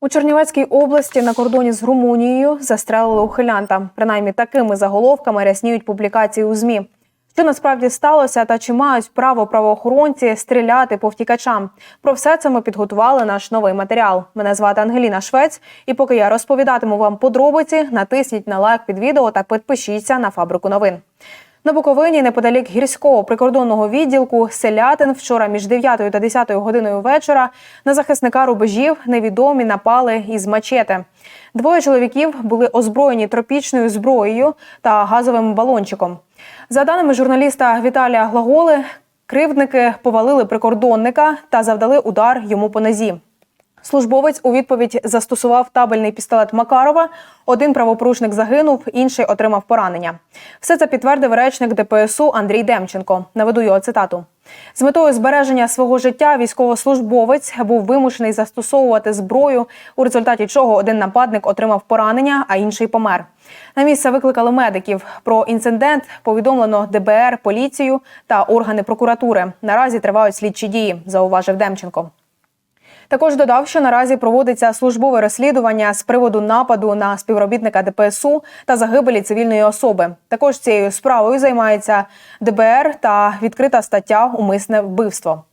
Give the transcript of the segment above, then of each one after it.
У Чернівецькій області на кордоні з Румунією застрелили ухилянта. Принаймні такими заголовками рясніють публікації у змі. Що насправді сталося, та чи мають право правоохоронці стріляти по втікачам? Про все це ми підготували наш новий матеріал. Мене звати Ангеліна Швець. І поки я розповідатиму вам подробиці, натисніть на лайк під відео та підпишіться на фабрику новин. На Буковині, неподалік гірського прикордонного відділку селятин вчора між 9 та 10 годиною вечора на захисника рубежів невідомі напали із мачети. Двоє чоловіків були озброєні тропічною зброєю та газовим балончиком. За даними журналіста Віталія Глаголи, кривдники повалили прикордонника та завдали удар йому по нозі. Службовець у відповідь застосував табельний пістолет Макарова. Один правопорушник загинув, інший отримав поранення. Все це підтвердив речник ДПСУ Андрій Демченко. Наведу його цитату. З метою збереження свого життя військовослужбовець був вимушений застосовувати зброю, у результаті чого один нападник отримав поранення, а інший помер. На місце викликали медиків. Про інцидент повідомлено ДБР, поліцію та органи прокуратури. Наразі тривають слідчі дії, зауважив Демченко. Також додав, що наразі проводиться службове розслідування з приводу нападу на співробітника ДПСУ та загибелі цивільної особи. Також цією справою займається ДБР та відкрита стаття Умисне вбивство.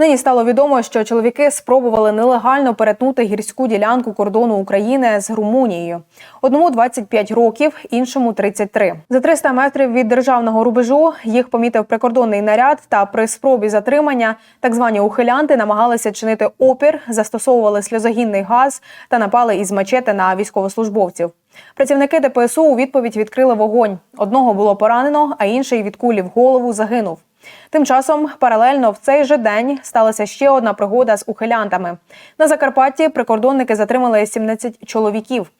Нині стало відомо, що чоловіки спробували нелегально перетнути гірську ділянку кордону України з Румунією. Одному 25 років, іншому 33. За 300 метрів від державного рубежу їх помітив прикордонний наряд. Та при спробі затримання так звані ухилянти намагалися чинити опір, застосовували сльозогінний газ та напали із мачети на військовослужбовців. Працівники ДПСУ у відповідь відкрили вогонь. Одного було поранено, а інший від кулі в голову загинув. Тим часом паралельно в цей же день сталася ще одна пригода з ухилянтами. На Закарпатті прикордонники затримали 17 чоловіків,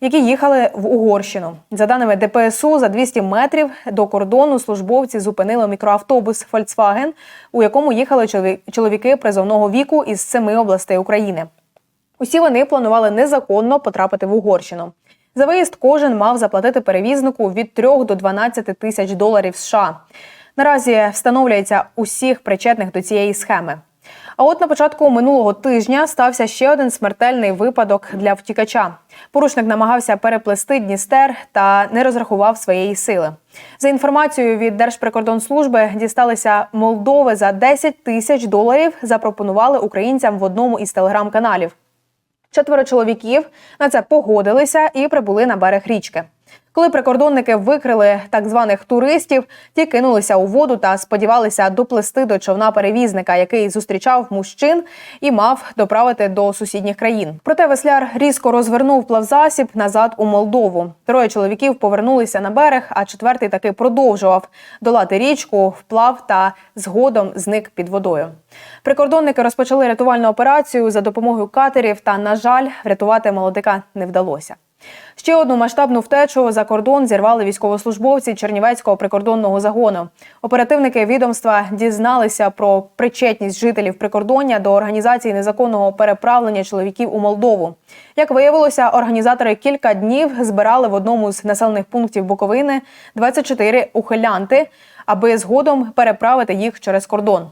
які їхали в Угорщину. За даними ДПСУ, за 200 метрів до кордону службовці зупинили мікроавтобус Volkswagen, у якому їхали чолові- чоловіки призовного віку із семи областей України. Усі вони планували незаконно потрапити в Угорщину. За виїзд кожен мав заплатити перевізнику від 3 до 12 тисяч доларів США. Наразі встановлюється усіх причетних до цієї схеми. А от на початку минулого тижня стався ще один смертельний випадок для втікача. Порушник намагався переплести Дністер та не розрахував своєї сили. За інформацією від Держприкордонслужби, дісталися Молдови за 10 тисяч доларів. Запропонували українцям в одному із телеграм-каналів. Четверо чоловіків на це погодилися і прибули на берег річки. Коли прикордонники викрили так званих туристів, ті кинулися у воду та сподівалися доплести до човна перевізника, який зустрічав мужчин і мав доправити до сусідніх країн. Проте весляр різко розвернув плавзасіб назад у Молдову. Троє чоловіків повернулися на берег, а четвертий таки продовжував долати річку, вплав та згодом зник під водою. Прикордонники розпочали рятувальну операцію за допомогою катерів. Та, на жаль, врятувати молодика не вдалося. Ще одну масштабну втечу за кордон зірвали військовослужбовці Чернівецького прикордонного загону. Оперативники відомства дізналися про причетність жителів прикордоння до організації незаконного переправлення чоловіків у Молдову. Як виявилося, організатори кілька днів збирали в одному з населених пунктів Буковини 24 ухилянти, аби згодом переправити їх через кордон.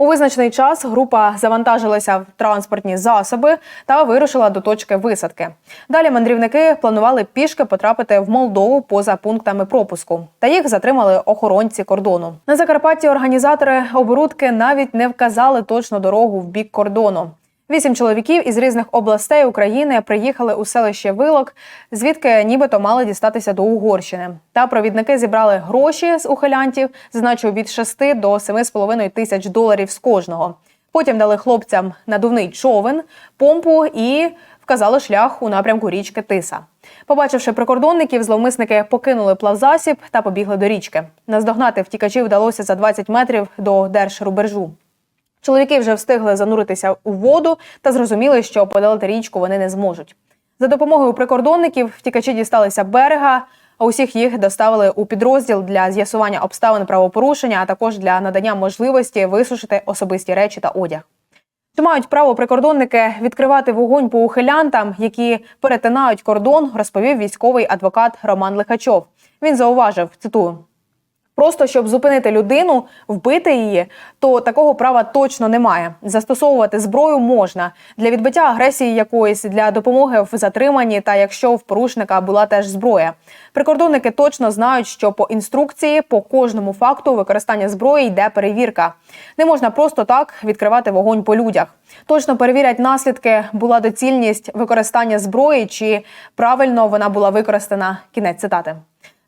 У визначений час група завантажилася в транспортні засоби та вирушила до точки висадки. Далі мандрівники планували пішки потрапити в Молдову поза пунктами пропуску. Та їх затримали охоронці кордону. На Закарпатті організатори оборудки навіть не вказали точну дорогу в бік кордону. Вісім чоловіків із різних областей України приїхали у селище Вилок, звідки нібито мали дістатися до Угорщини. Та провідники зібрали гроші з ухилянтів, зазначив від 6 до 7,5 тисяч доларів з кожного. Потім дали хлопцям надувний човен, помпу і вказали шлях у напрямку річки Тиса. Побачивши прикордонників, зловмисники покинули плавзасіб та побігли до річки. Наздогнати втікачів вдалося за 20 метрів до держрубежу. Чоловіки вже встигли зануритися у воду та зрозуміли, що подолати річку вони не зможуть. За допомогою прикордонників втікачі дісталися берега, а усіх їх доставили у підрозділ для з'ясування обставин правопорушення, а також для надання можливості висушити особисті речі та одяг. Чи мають право прикордонники відкривати вогонь по ухилянтам, які перетинають кордон, розповів військовий адвокат Роман Лихачов. Він зауважив, цитую. Просто щоб зупинити людину, вбити її, то такого права точно немає. Застосовувати зброю можна для відбиття агресії якоїсь, для допомоги в затриманні, та якщо в порушника була теж зброя. Прикордонники точно знають, що по інструкції по кожному факту використання зброї йде перевірка. Не можна просто так відкривати вогонь по людях. Точно перевірять наслідки, була доцільність використання зброї, чи правильно вона була використана. Кінець цитати.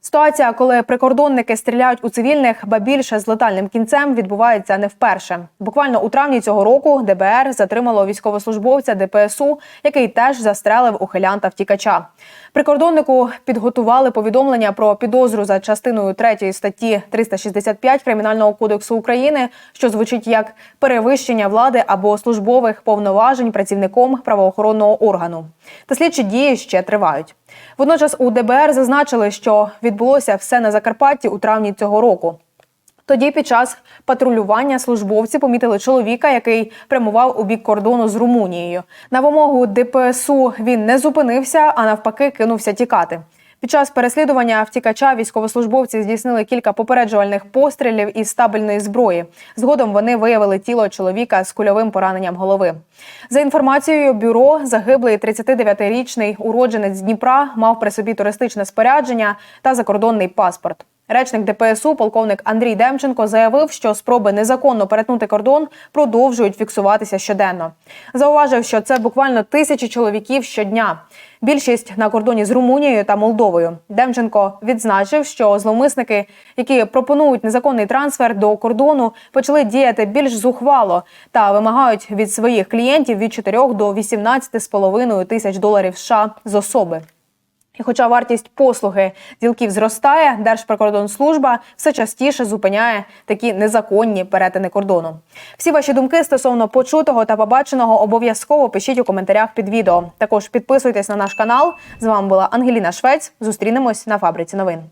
Ситуація, коли прикордонники стріляють у цивільних, ба більше з летальним кінцем, відбувається не вперше. Буквально у травні цього року ДБР затримало військовослужбовця ДПСУ, який теж застрелив ухилянта втікача. Прикордоннику підготували повідомлення про підозру за частиною 3 статті 365 кримінального кодексу України, що звучить як перевищення влади або службових повноважень працівником правоохоронного органу. Та слідчі дії ще тривають. Водночас у ДБР зазначили, що відбулося все на Закарпатті у травні цього року. Тоді під час патрулювання службовці помітили чоловіка, який прямував у бік кордону з Румунією. На вимогу ДПСУ він не зупинився, а навпаки кинувся тікати. Під час переслідування втікача військовослужбовці здійснили кілька попереджувальних пострілів із стабільної зброї. Згодом вони виявили тіло чоловіка з кульовим пораненням голови. За інформацією бюро, загиблий 39-річний уродженець Дніпра мав при собі туристичне спорядження та закордонний паспорт. Речник ДПСУ, полковник Андрій Демченко, заявив, що спроби незаконно перетнути кордон продовжують фіксуватися щоденно. Зауважив, що це буквально тисячі чоловіків щодня. Більшість на кордоні з Румунією та Молдовою. Демченко відзначив, що зловмисники, які пропонують незаконний трансфер до кордону, почали діяти більш зухвало та вимагають від своїх клієнтів від 4 до 18,5 тисяч доларів США з особи. І хоча вартість послуги ділків зростає, Держприкордонслужба все частіше зупиняє такі незаконні перетини кордону. Всі ваші думки стосовно почутого та побаченого обов'язково пишіть у коментарях під відео. Також підписуйтесь на наш канал. З вами була Ангеліна Швець. Зустрінемось на фабриці новин.